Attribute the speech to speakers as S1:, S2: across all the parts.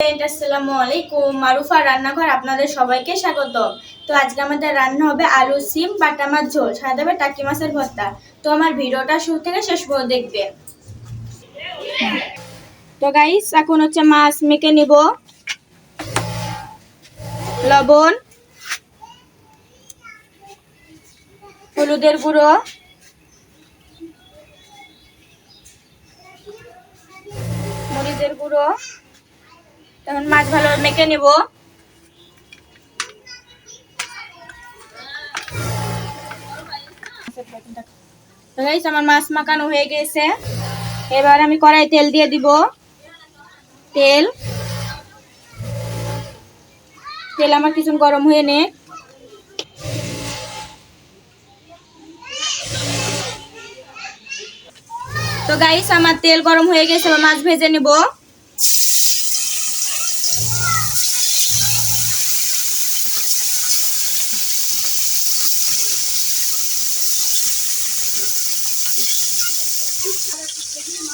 S1: আসসালামু আলাইকুম। মারুফা রান্নাঘর আপনাদের সবাইকে স্বাগত তো আজকে আমাদের রান্না হবে আলু, সিম, বাটা মাছ, ঝোল সাথে হবে টাকি মাছের ভর্তা। তো আমার ভিডিওটা শুরু থেকে শেষ পর্যন্ত দেখবেন। তো গাইস এখন হচ্ছে মাছ মেখে নিব। লবণ, হলুদের গুঁড়ো। মরিচের গুঁড়ো। তখন মাছ ভালো মেখে নেব। গাইস, আমার মাছ মাখানো হয়ে গেছে। এবার আমি কড়াই তেল দিয়ে দিব। তেল। তেল আমার কিছু গরম হয়ে নে তো গাইস, আমার তেল গরম হয়ে গেছে মাছ ভেজে নিব।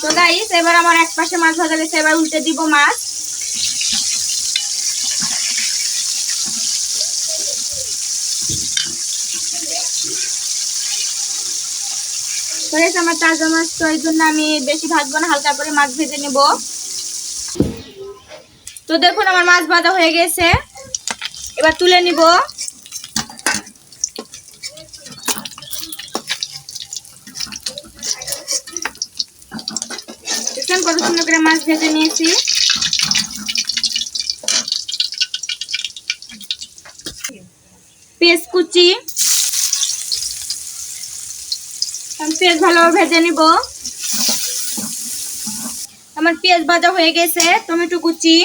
S1: তো গাইস এবার আমার এক পাশে মাছ ভাজা গেছে এবার উল্টে দিব মাছ। আমার তাজা মাছ, তো এই জন্য আমি বেশি ভাজবো না, হালকা করে মাছ ভেজে নেব। তো দেখুন, আমার মাছ ভাজা হয়ে গেছে। এবার তুলে নিব। দেখছেন কত সুন্দর করে মাছ ভেজে নিয়েছি। পেঁয়াজ কুচি। পেঁয়াজ ভালোভাবে ভেজে নিব। আমার পেঁয়াজ ভাজা হয়ে গেছে, টমেটো কুচি।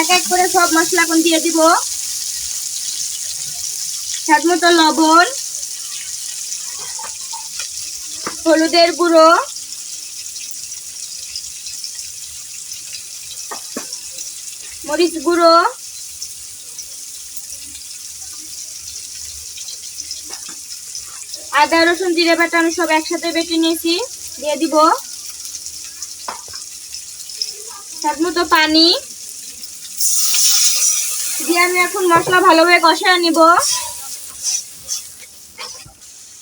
S1: এক এক করে সব মশলা এখন দিয়ে দিব। স্বাদ মতো লবণ। হলুদের গুঁড়ো। মরিচ গুঁড়ো। আদা, রসুন, জিরে, বাটা আমি সব একসাথে বেটে নিয়েছি। দিয়ে দিব। স্বাদ মতো পানি। দিয়ে আমি এখন মশলা ভালোভাবে কষায় নিব।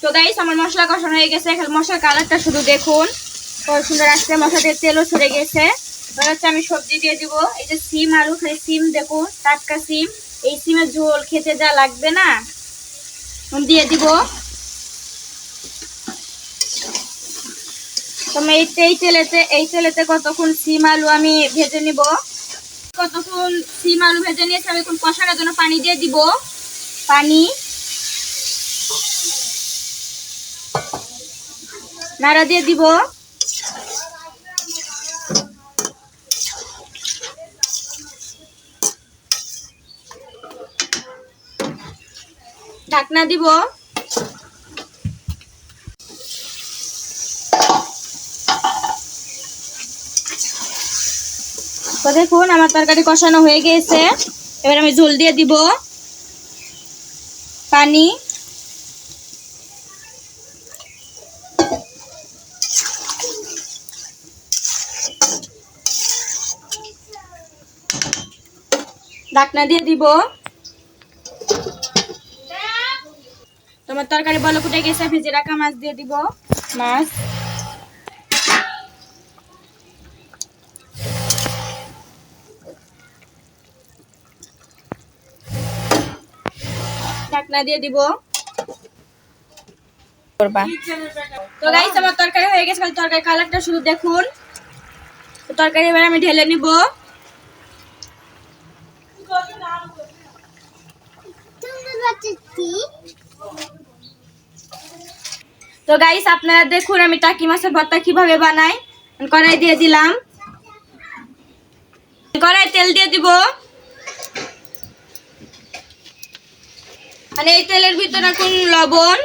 S1: তো গাইস আমার মশলা কষানো হয়ে গেছে। মশলার কালারটা শুধু দেখুন। কত সুন্দর আসছে, মশলাতে তেলও ছড়ে গেছে। এবার হচ্ছে আমি সবজি দিয়ে দিব। এই যে সিম আলু খালি সিম দেখুন, টাটকা সিম। এই সিমের ঝোল, খেতে যা লাগবে না। দিয়ে দিব। তুমি এই এই তেলেতে এই তেলেতে কতক্ষণ সিম আলু আমি ভেজে নিব? কতক্ষণ সিম আলু ভেজে নিয়েছি আমি এখন কষানোর জন্য পানি দিয়ে দিব। পানি নাড়া দিয়ে দিব। ঢাকনা দিব। দেখুন, আমার তরকারি কষানো হয়ে গিয়েছে এবার আমি ঝোল দিয়ে দিব। পানি। ঢাকনা দিয়ে দিব। তোমার তরকারি বলো ফুটে গেছে ভেজে রাখা মাছ দিয়ে দিব। মাছ। দিয়ে তরকারি হয়ে গেছে তরকারি কালারটা শুধু দেখুন। তরকারি এবার আমি ঢেলে নিব। তো গাইস আপনারা দেখুন আমি টাকি মাছের ভর্তা কীভাবে বানাই। কড়াই দিয়ে দিলাম। কড়াই তেল দিয়ে দিব। মানে এই তেলের ভিতরে এখন লবণ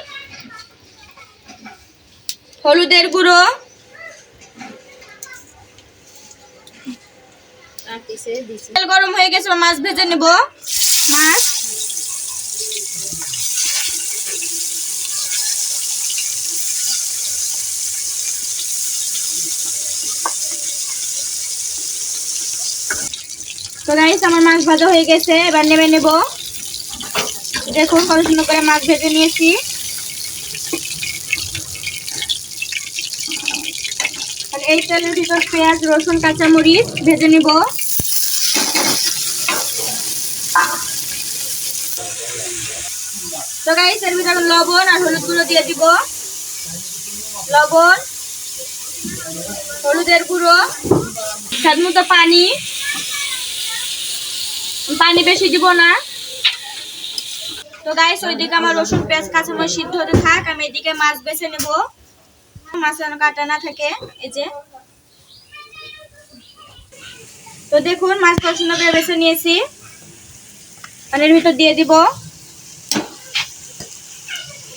S1: হলুদের গুঁড়ো। তেল গরম হয়ে গেছে মাছ ভেজে নেব। মাছ তো গাইস আমার মাছ ভাজা হয়ে গেছে, এবার নেমে নেব। দেখুন কত সুন্দর করে মাছ ভেজে নিয়েছি। এই তেলের ভিতর পেঁয়াজ, রসুন, কাঁচামরিচ ভেজে নিব। তো গাইস এর ভিতরে লবণ আর হলুদ গুঁড়ো দিয়ে দিব। লবণ, হলুদের গুঁড়ো, স্বাদ মতো পানি। পানি বেশি দিব না। তো গাইস ওইদিকে আমার রসুন পেঁয়াজ, কাঁচামরিচ সিদ্ধ হতে থাক, আমি এদিকে মাছ বেছে নেব। মাছ যেন কাটা না থাকে, এই যে। তো দেখুন, মাছ সুন্দর করে বেছে নিয়েছি। পানির ভিতর দিয়ে দিব।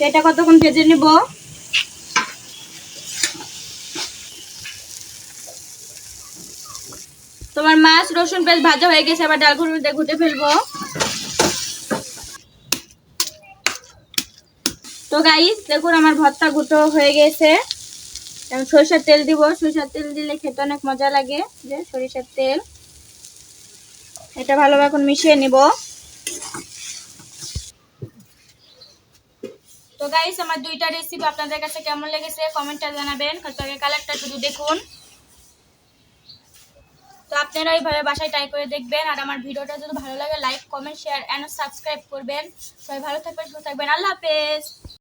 S1: এটা কতক্ষণ ভেজে নিব? তোমার মাছ রসুন পেঁয়াজ ভাজা হয়ে গেছে আবার ডাল মধ্যে ঘুটে ফেলব। তো গাইস দেখুন আমার ভর্তা গুটো হয়ে গেছে। আমি সরিষার তেল দিব। সরিষার তেল দিলে খেতে অনেক মজা লাগে, যে সরিষার তেল। এটা ভালোভাবে এখন মিশিয়ে নিব। তো গাইস আমার দুইটা রেসিপি আপনাদের কাছে কেমন লেগেছে কমেন্টটা জানাবেন। কালারটা শুধু দেখুন। তো আপনারা এইভাবে বাসায় ট্রাই করে দেখবেন। আর আমার ভিডিওটা যদি ভালো লাগে like comment share and subscribe করবেন। সবাই ভালো থাকবেন, সুস্থ থাকবেন। আল্লাহ হাফেজ।